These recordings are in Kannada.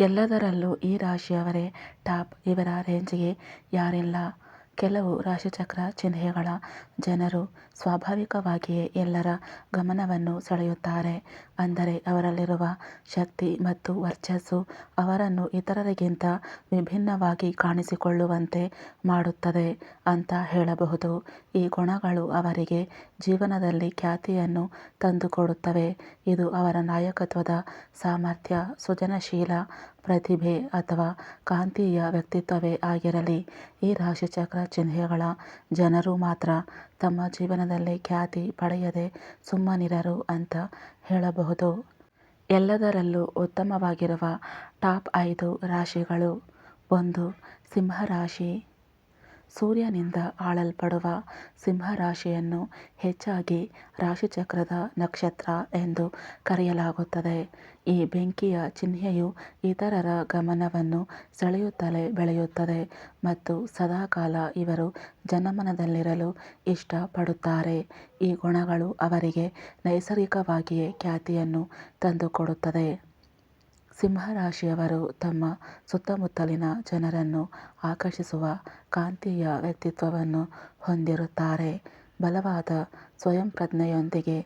ಎಲ್ಲದರಲ್ಲೂ ಈ ರಾಶಿಯವರೇ ಟಾಪ್ ಇವರ ರೇಂಜ್ಗೆ ಯಾರಿಲ್ಲ. ಕೆಲವು ರಾಶಿಚಕ್ರ ಚಿಹ್ನೆಗಳ ಜನರು ಸ್ವಾಭಾವಿಕವಾಗಿಯೇ ಎಲ್ಲರ ಗಮನವನ್ನು ಸೆಳೆಯುತ್ತಾರೆ. ಅಂದರೆ ಅವರಲ್ಲಿರುವ ಶಕ್ತಿ ಮತ್ತು ವರ್ಚಸ್ಸು ಅವರನ್ನು ಇತರರಿಗಿಂತ ವಿಭಿನ್ನವಾಗಿ ಕಾಣಿಸಿಕೊಳ್ಳುವಂತೆ ಮಾಡುತ್ತದೆ ಅಂತ ಹೇಳಬಹುದು. ಈ ಗುಣಗಳು ಅವರಿಗೆ ಜೀವನದಲ್ಲಿ ಖ್ಯಾತಿಯನ್ನು ತಂದುಕೊಡುತ್ತವೆ. ಇದು ಅವರ ನಾಯಕತ್ವದ ಸಾಮರ್ಥ್ಯ, ಸೃಜನಶೀಲ ಪ್ರತಿಭೆ ಅಥವಾ ಕಾಂತೀಯ ವ್ಯಕ್ತಿತ್ವವೇ ಆಗಿರಲಿ, ಈ ರಾಶಿಚಕ್ರ ಚಿಹ್ನೆಗಳ ಜನರು ಮಾತ್ರ ತಮ್ಮ ಜೀವನದಲ್ಲಿ ಖ್ಯಾತಿ ಪಡೆಯದೆ ಸುಮ್ಮನಿರರು ಅಂತ ಹೇಳಬಹುದು. ಎಲ್ಲದರಲ್ಲೂ ಉತ್ತಮವಾಗಿರುವ ಟಾಪ್ ಐದು ರಾಶಿಗಳು. ಒಂದು, ಸಿಂಹರಾಶಿ. ಸೂರ್ಯನಿಂದ ಆಳಲ್ಪಡುವ ಸಿಂಹರಾಶಿಯನ್ನು ಹೆಚ್ಚಾಗಿ ರಾಶಿಚಕ್ರದ ನಕ್ಷತ್ರ ಎಂದು ಕರೆಯಲಾಗುತ್ತದೆ. ಈ ಬೆಂಕಿಯ ಚಿಹ್ನೆಯು ಇತರರ ಗಮನವನ್ನು ಸೆಳೆಯುತ್ತಲೇ ಬೆಳೆಯುತ್ತದೆ ಮತ್ತು ಸದಾಕಾಲ ಇವರು ಜನಮನದಲ್ಲಿರಲು ಇಷ್ಟಪಡುತ್ತಾರೆ. ಈ ಗುಣಗಳು ಅವರಿಗೆ ನೈಸರ್ಗಿಕವಾಗಿಯೇ ಖ್ಯಾತಿಯನ್ನು ತಂದುಕೊಡುತ್ತದೆ. ಸಿಂಹರಾಶಿಯವರು ತಮ್ಮ ಸುತ್ತಮುತ್ತಲಿನ ಜನರನ್ನು ಆಕರ್ಷಿಸುವ ಕಾಂತೀಯ ವ್ಯಕ್ತಿತ್ವವನ್ನು ಹೊಂದಿರುತ್ತಾರೆ. ಬಲವಾದ ಸ್ವಯಂಪ್ರಜ್ಞೆಯೊಂದಿಗೆ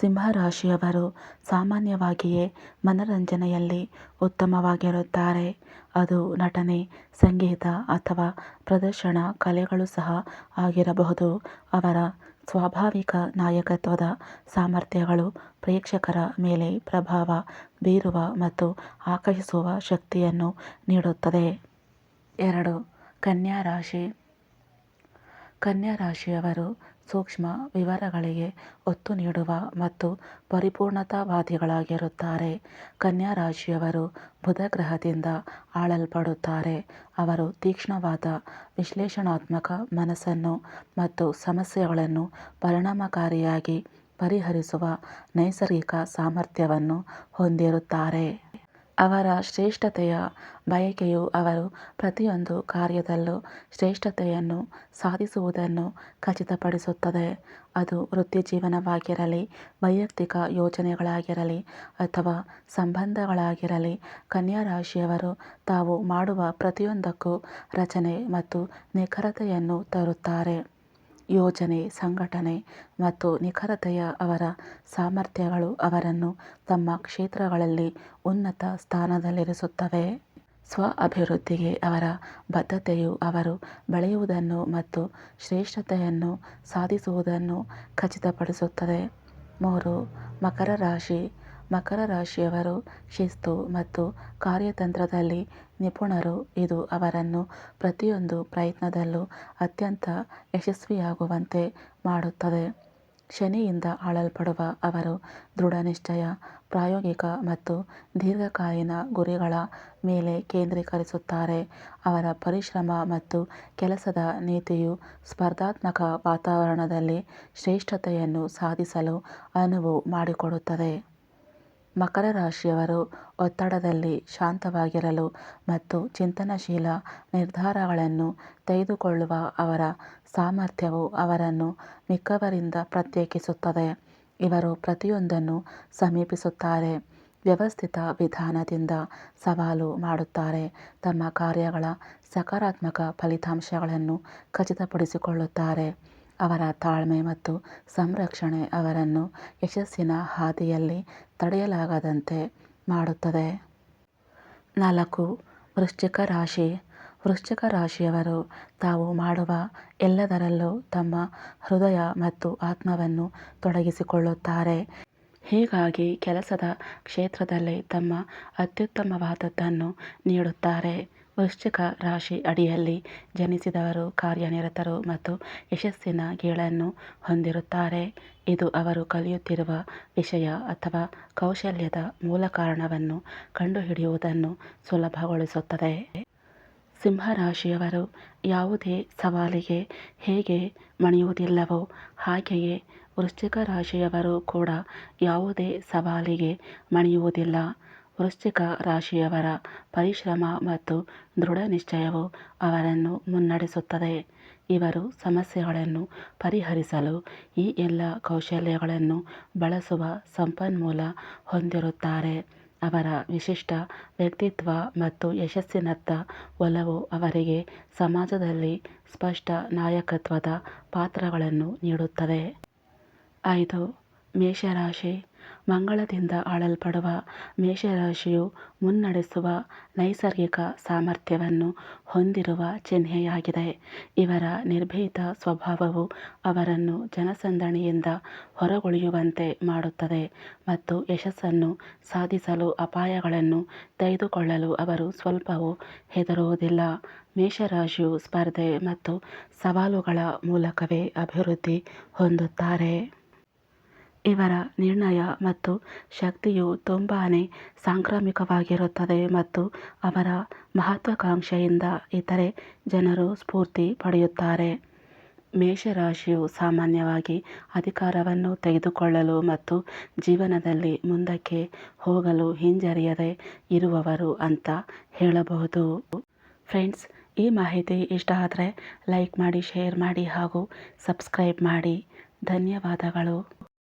ಸಿಂಹರಾಶಿಯವರು ಸಾಮಾನ್ಯವಾಗಿಯೇ ಮನರಂಜನೆಯಲ್ಲಿ ಉತ್ತಮವಾಗಿರುತ್ತಾರೆ. ಅದು ನಟನೆ, ಸಂಗೀತ ಅಥವಾ ಪ್ರದರ್ಶನ, ಕಲೆಗಳು ಸಹ ಆಗಿರಬಹುದು. ಅವರ ಸ್ವಾಭಾವಿಕ ನಾಯಕತ್ವದ ಸಾಮರ್ಥ್ಯಗಳು ಪ್ರೇಕ್ಷಕರ ಮೇಲೆ ಪ್ರಭಾವ ಬೀರುವ ಮತ್ತು ಆಕರ್ಷಿಸುವ ಶಕ್ತಿಯನ್ನು ನೀಡುತ್ತದೆ. ಎರಡು, ಕನ್ಯಾ ರಾಶಿ. ಕನ್ಯಾ ರಾಶಿಯವರು ಸೂಕ್ಷ್ಮ ವಿವರಗಳಿಗೆ ಒತ್ತು ನೀಡುವ ಮತ್ತು ಪರಿಪೂರ್ಣತಾವಾದಿಗಳಾಗಿರುತ್ತಾರೆ. ಕನ್ಯಾ ರಾಶಿಯವರು ಬುಧ ಗ್ರಹದಿಂದ ಆಳಲ್ಪಡುತ್ತಾರೆ. ಅವರು ತೀಕ್ಷ್ಣವಾದ, ವಿಶ್ಲೇಷಣಾತ್ಮಕ ಮನಸ್ಸನ್ನು ಮತ್ತು ಸಮಸ್ಯೆಗಳನ್ನು ಪರಿಣಾಮಕಾರಿಯಾಗಿ ಪರಿಹರಿಸುವ ನೈಸರ್ಗಿಕ ಸಾಮರ್ಥ್ಯವನ್ನು ಹೊಂದಿರುತ್ತಾರೆ. ಅವರ ಶ್ರೇಷ್ಠತೆಯ ಬಯಕೆಯು ಅವರು ಪ್ರತಿಯೊಂದು ಕಾರ್ಯದಲ್ಲೂ ಶ್ರೇಷ್ಠತೆಯನ್ನು ಸಾಧಿಸುವುದನ್ನು ಖಚಿತಪಡಿಸುತ್ತದೆ. ಅದು ವೃತ್ತಿಜೀವನವಾಗಿರಲಿ, ವೈಯಕ್ತಿಕ ಯೋಜನೆಗಳಾಗಿರಲಿ ಅಥವಾ ಸಂಬಂಧಗಳಾಗಿರಲಿ ಕನ್ಯಾ ರಾಶಿಯವರು ತಾವು ಮಾಡುವ ಪ್ರತಿಯೊಂದಕ್ಕೂ ರಚನೆ ಮತ್ತು ನಿಖರತೆಯನ್ನು ತರುತ್ತಾರೆ. ಯೋಜನೆ, ಸಂಘಟನೆ ಮತ್ತು ನಿಖರತೆಯ ಅವರ ಸಾಮರ್ಥ್ಯಗಳು ಅವರನ್ನು ತಮ್ಮ ಕ್ಷೇತ್ರಗಳಲ್ಲಿ ಉನ್ನತ ಸ್ಥಾನದಲ್ಲಿರಿಸುತ್ತವೆ. ಸ್ವ ಅಭಿವೃದ್ಧಿಗೆ ಅವರ ಬದ್ಧತೆಯು ಅವರು ಬೆಳೆಯುವುದನ್ನು ಮತ್ತು ಶ್ರೇಷ್ಠತೆಯನ್ನು ಸಾಧಿಸುವುದನ್ನು ಖಚಿತಪಡಿಸುತ್ತದೆ. ಮೂರು, ಮಕರ ರಾಶಿ ಮಕರ ರಾಶಿಯವರು ಶಿಸ್ತು ಮತ್ತು ಕಾರ್ಯತಂತ್ರದಲ್ಲಿ ನಿಪುಣರು. ಇದು ಅವರನ್ನು ಪ್ರತಿಯೊಂದು ಪ್ರಯತ್ನದಲ್ಲೂ ಅತ್ಯಂತ ಯಶಸ್ವಿಯಾಗುವಂತೆ ಮಾಡುತ್ತದೆ. ಶನಿಯಿಂದ ಆಳಲ್ಪಡುವ ಅವರು ದೃಢನಿಶ್ಚಯ ಪ್ರಾಯೋಗಿಕ ಮತ್ತು ದೀರ್ಘಕಾಲೀನ ಗುರಿಗಳ ಮೇಲೆ ಕೇಂದ್ರೀಕರಿಸುತ್ತಾರೆ. ಅವರ ಪರಿಶ್ರಮ ಮತ್ತು ಕೆಲಸದ ನೀತಿಯು ಸ್ಪರ್ಧಾತ್ಮಕ ವಾತಾವರಣದಲ್ಲಿ ಶ್ರೇಷ್ಠತೆಯನ್ನು ಸಾಧಿಸಲು ಅನುವು ಮಾಡಿಕೊಡುತ್ತದೆ. ಮಕರ ರಾಶಿಯವರು ಒತ್ತಡದಲ್ಲಿ ಶಾಂತವಾಗಿರಲು ಮತ್ತು ಚಿಂತನಶೀಲ ನಿರ್ಧಾರಗಳನ್ನು ತೆಗೆದುಕೊಳ್ಳುವ ಅವರ ಸಾಮರ್ಥ್ಯವು ಅವರನ್ನು ಮಿಕ್ಕವರಿಂದ ಪ್ರತ್ಯೇಕಿಸುತ್ತದೆ. ಇವರು ಪ್ರತಿಯೊಂದನ್ನು ಸಮೀಪಿಸುತ್ತಾರೆ. ವ್ಯವಸ್ಥಿತ ವಿಧಾನದಿಂದ ಸವಾಲು ಮಾಡುತ್ತಾರೆ. ತಮ್ಮ ಕಾರ್ಯಗಳ ಸಕಾರಾತ್ಮಕ ಫಲಿತಾಂಶಗಳನ್ನು ಖಚಿತಪಡಿಸಿಕೊಳ್ಳುತ್ತಾರೆ. ಅವರ ತಾಳ್ಮೆ ಮತ್ತು ಸಂರಕ್ಷಣೆ ಅವರನ್ನು ಯಶಸ್ಸಿನ ಹಾದಿಯಲ್ಲಿ ತಡೆಯಲಾಗದಂತೆ ಮಾಡುತ್ತದೆ. ನಾಲ್ಕು. ವೃಶ್ಚಿಕ ರಾಶಿ. ವೃಶ್ಚಿಕ ರಾಶಿಯವರು ತಾವು ಮಾಡುವ ಎಲ್ಲದರಲ್ಲೂ ತಮ್ಮ ಹೃದಯ ಮತ್ತು ಆತ್ಮವನ್ನು ತೊಡಗಿಸಿಕೊಳ್ಳುತ್ತಾರೆ. ಹೀಗಾಗಿ ಕೆಲಸದ ಕ್ಷೇತ್ರದಲ್ಲಿ ತಮ್ಮ ಅತ್ಯುತ್ತಮವಾದದ್ದನ್ನು ನೀಡುತ್ತಾರೆ. ವೃಶ್ಚಿಕ ರಾಶಿ ಅಡಿಯಲ್ಲಿ ಜನಿಸಿದವರು, ಕಾರ್ಯನಿರತರು ಮತ್ತು ಯಶಸ್ಸಿನ ಗೀಳನ್ನು ಹೊಂದಿರುತ್ತಾರೆ. ಇದು ಅವರು ಕಲಿಯುತ್ತಿರುವ ವಿಷಯ ಅಥವಾ ಕೌಶಲ್ಯದ ಮೂಲ ಕಾರಣವನ್ನು ಕಂಡುಹಿಡಿಯುವುದನ್ನು ಸುಲಭಗೊಳಿಸುತ್ತದೆ. ಸಿಂಹರಾಶಿಯವರು ಯಾವುದೇ ಸವಾಲಿಗೆ ಹೇಗೆ ಮಣಿಯುವುದಿಲ್ಲವೋ ಹಾಗೆಯೇ ವೃಶ್ಚಿಕ ರಾಶಿಯವರು ಕೂಡ ಯಾವುದೇ ಸವಾಲಿಗೆ ಮಣಿಯುವುದಿಲ್ಲ. ವೃಶ್ಚಿಕ ರಾಶಿಯವರ ಪರಿಶ್ರಮ ಮತ್ತು ದೃಢನಿಶ್ಚಯವು ಅವರನ್ನು ಮುನ್ನಡೆಸುತ್ತದೆ. ಇವರು ಸಮಸ್ಯೆಗಳನ್ನು ಪರಿಹರಿಸಲು ಈ ಎಲ್ಲ ಕೌಶಲ್ಯಗಳನ್ನು ಬಳಸುವ ಸಂಪನ್ಮೂಲ ಹೊಂದಿರುತ್ತಾರೆ. ಅವರ ವಿಶಿಷ್ಟ ವ್ಯಕ್ತಿತ್ವ ಮತ್ತು ಯಶಸ್ಸಿನತ್ತ ಒಲವು ಅವರಿಗೆ ಸಮಾಜದಲ್ಲಿ ಸ್ಪಷ್ಟ ನಾಯಕತ್ವದ ಪಾತ್ರಗಳನ್ನು ನೀಡುತ್ತದೆ. ಐದು ಮೇಷರಾಶಿ. ಮಂಗಳದಿಂದ ಆಳಲ್ಪಡುವ ಮೇಷರಾಶಿಯು ಮುನ್ನಡೆಸುವ ನೈಸರ್ಗಿಕ ಸಾಮರ್ಥ್ಯವನ್ನು ಹೊಂದಿರುವ ಚಿಹ್ನೆಯಾಗಿದೆ. ಇವರ ನಿರ್ಭೀತ ಸ್ವಭಾವವು ಅವರನ್ನು ಜನಸಂದಣಿಯಿಂದ ಹೊರಗುಳಿಯುವಂತೆ ಮಾಡುತ್ತದೆ ಮತ್ತು ಯಶಸ್ಸನ್ನು ಸಾಧಿಸಲು ಅಪಾಯಗಳನ್ನು ತೆಗೆದುಕೊಳ್ಳಲು ಅವರು ಸ್ವಲ್ಪವೂ ಹೆದರುವುದಿಲ್ಲ. ಮೇಷರಾಶಿಯು ಸ್ಪರ್ಧೆ ಮತ್ತು ಸವಾಲುಗಳ ಮೂಲಕವೇ ಅಭಿವೃದ್ಧಿ ಹೊಂದುತ್ತಾರೆ. ಇವರ ನಿರ್ಣಯ ಮತ್ತು ಶಕ್ತಿಯು ತುಂಬಾ ಸಾಂಕ್ರಾಮಿಕವಾಗಿರುತ್ತದೆ ಮತ್ತು ಅವರ ಮಹತ್ವಾಕಾಂಕ್ಷೆಯಿಂದ ಇತರೆ ಜನರು ಸ್ಫೂರ್ತಿ ಪಡೆಯುತ್ತಾರೆ. ಮೇಷರಾಶಿಯು ಸಾಮಾನ್ಯವಾಗಿ ಅಧಿಕಾರವನ್ನು ತೆಗೆದುಕೊಳ್ಳಲು ಮತ್ತು ಜೀವನದಲ್ಲಿ ಮುಂದಕ್ಕೆ ಹೋಗಲು ಹಿಂಜರಿಯದೆ ಇರುವವರು ಅಂತ ಹೇಳಬಹುದು. ಫ್ರೆಂಡ್ಸ್, ಈ ಮಾಹಿತಿ ಇಷ್ಟ ಆದರೆ ಲೈಕ್ ಮಾಡಿ, ಶೇರ್ ಮಾಡಿ ಹಾಗೂ ಸಬ್ಸ್ಕ್ರೈಬ್ ಮಾಡಿ. ಧನ್ಯವಾದಗಳು.